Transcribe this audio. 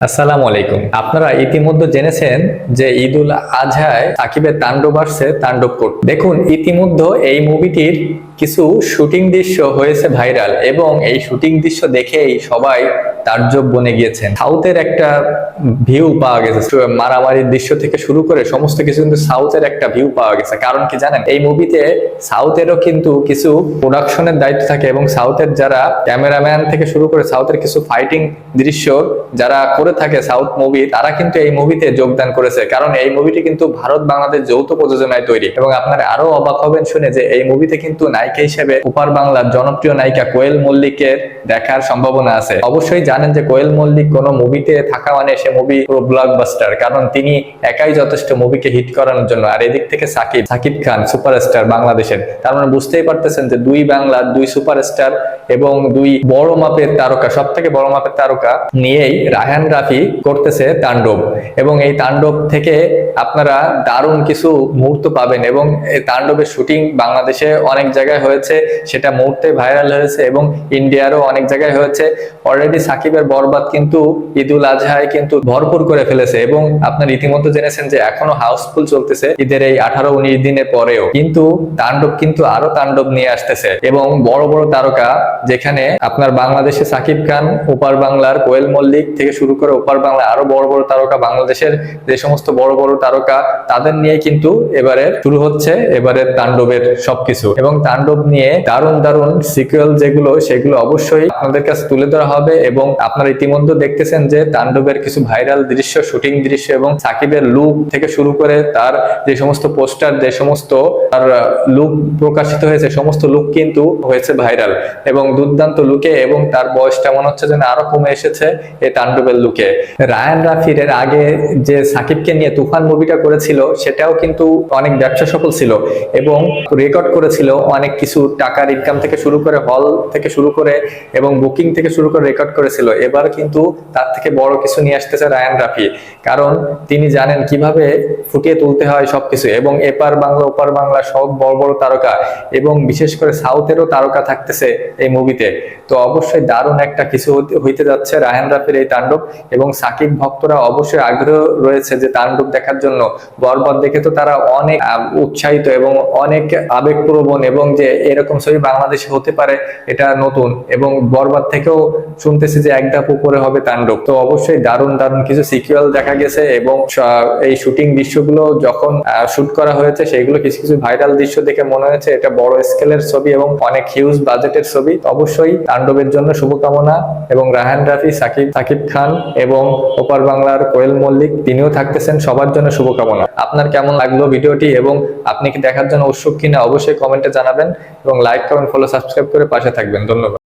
আসসালামু আলাইকুম। আপনারা ইতিমধ্যে জেনেছেন যে ঈদ উল আজহায় আকিবের তাণ্ডব আসছে তাণ্ডব কোট দেখুন, ইতিমধ্যে এই মুভিটির কিছু শুটিং দৃশ্য হয়েছে ভাইরাল এবং এই শুটিং দৃশ্য দেখেই সবাই তাজ্জব বনে গিয়েছেন। সাউথের একটা ভিউ পাওয়া গেছে। মারামারির দৃশ্য থেকে শুরু করে সমস্ত কিছু কিন্তু সাউথের একটা ভিউ পাওয়া গেছে। কারণ কি জানেন, এই মুভিতে সাউথেরও কিন্তু কিছু প্রোডাকশনের দায়িত্ব থাকে এবং সাউথের যারা ক্যামেরাম্যান থেকে শুরু করে সাউথের কিছু ফাইটিং দৃশ্য যারা করে থাকে সাউথ মুভি তারা কিন্তু এই মুভিতে যোগদান করেছে। কারণ এই মুভিটি কিন্তু ভারত বাংলাদেশ যৌথ প্রযোজনায় তৈরি। এবং আপনারা আরও অবাক হবেন শুনে যে এই মুভিতে কিন্তু নায়িকা হিসেবে উপার বাংলার জনপ্রিয় নায়িকা কোয়েল মল্লিকের দেখার সম্ভাবনা আছে। অবশ্যই জানেন যে কোয়েল মল্লিক কোনো মুভিতে থাকা মানে সে মুভি পুরো ব্লকবাস্টার কারণ তিনি একাই যথেষ্ট মুভিকে হিট করানোর জন্য। আর এদিক থেকে সাকিব সাকিব খান সুপারস্টার বাংলাদেশের। তার মানে বুঝতেই পারতেছেন যে দুই বাংলার দুই সুপারস্টার এবং দুই বড় মাপের তারকা সব থেকে বড় মাপের তারকা নিয়েই রায়হান রাফি করতেছে তাণ্ডব। এবং এই তাণ্ডব থেকে আপনারা দারুণ কিছু মুহূর্ত পাবেন এবং এই তাণ্ডবের শুটিং বাংলাদেশে অনেক জায়গায় হয়েছে, সেটা মুহূর্তে ভাইরাল হয়েছে এবং ইন্ডিয়ারও অনেক জায়গায় হয়েছে। অলরেডি সাকিবের বরবাদ কিন্তু ঈদুল আজহায় কিন্তু ভরপুর করে ফেলেছে এবং আপনার ইতিমধ্যে জেনেছেন যে এখনও হাউসফুল চলতেছে ঈদের এই আঠারো উনিশ দিনের পরেও। কিন্তু তাণ্ডব কিন্তু আরও তাণ্ডব নিয়ে আসতেছে এবং বড় বড় তারকা যেখানে আপনার বাংলাদেশে সাকিব খান, ওপার বাংলার কোয়েল মল্লিক থেকে শুরু করে ওপার বাংলা আরও বড় বড় তারকা বাংলাদেশের যে সমস্ত বড় বড় তারকা, তাদের নিয়ে কিন্তু এবারে শুরু হচ্ছে এবারে তাণ্ডবের সবকিছু। এবং তাণ্ডব নিয়ে দারুণ দারুণ সিকুয়েল যেগুলো, সেগুলো অবশ্যই আপনাদের কাছে তুলে ধরা হবে এবং আপনারা ইতিমধ্যে দেখতেছেন যে তাণ্ডবের কিছু ভাইরাল দৃশ্য শুটিং দৃশ্য এবং সাকিবের লুক থেকে শুরু করে তার যে সমস্ত পোস্টার যে সমস্ত তার লুক প্রকাশিত হয়েছে সমস্ত লুক কিন্তু হয়েছে ভাইরাল এবং দুর্দান্ত লুকে এবং তার বয়সটা মনে হচ্ছে যেন আরও কমে এসেছে এই তাণ্ডবের লুকে রায়ান রাফির এর আগে যে সাকিবকে নিয়ে তুফান মুভিটা করেছিল, সেটাও কিন্তু অনেক ব্যবসা সফল ছিল এবং রেকর্ড করেছিল অনেক কিছু টাকার ইনকাম থেকে শুরু করে হল থেকে শুরু করে এবং বুকিং থেকে শুরু করে রেকর্ড করেছিল। এবার কিন্তু তার থেকে বড় কিছু নিয়ে আসতেছে রায়ান রাফি। কারণ তিনি জানেন কীভাবে ফুটিয়ে তুলতে হয় সবকিছু এবং এপার বাংলা, ওপার বাংলা সব বড় বড় তারকা এবং বিশেষ করে সাউথেরও তারকা থাকতেছে এই মুভিতে। তো অবশ্যই দারুণ একটা কিছু হইতে যাচ্ছে রায়ান রাফির এই তাণ্ডব এবং সাকিব ভক্তরা অবশ্যই আগ্রহ রয়েছে যে তাণ্ডব দেখার জন্য। বরবাদ দেখে তো তারা অনেক উৎসাহিত এবং অনেক আবেগপ্রবণ এবং যে এরকম ছবি বাংলাদেশে হতে পারে, এটা নতুন এবং বরবাদ থেকেও শুনতেছি যে এক ধাপ উপরে হবে তাণ্ডব। তো অবশ্যই দারুণ দারুণ কিছু সিকুয়েল দেখা গেছে এবং এই শুটিং দৃশ্যগুলো যখন শুট করা হয়েছে, সেগুলো কিছু কিছু ভাইরাল দৃশ্য দেখে মনে হয়েছে। এটা বড় স্কেলের ছবি এবং অনেক হিউজ বাজেটের ছবি। অবশ্যই তাণ্ডবের জন্য শুভকামনা এবং রাহান রাফি, সাকিব সাকিব খান এবং ওপার বাংলার কোয়েল মল্লিক, তিনিও থাকতেছেন। সবার জন্য শুভকামনা। আপনার কেমন লাগল ভিডিওটি এবং আপনি কি দেখার জন্য উৎসুক কিনা অবশ্যই কমেন্টে জানাবেন। এবং লাইক কমেন্ট ফলো সাবস্ক্রাইব করে পাশে থাকবেন। ধন্যবাদ।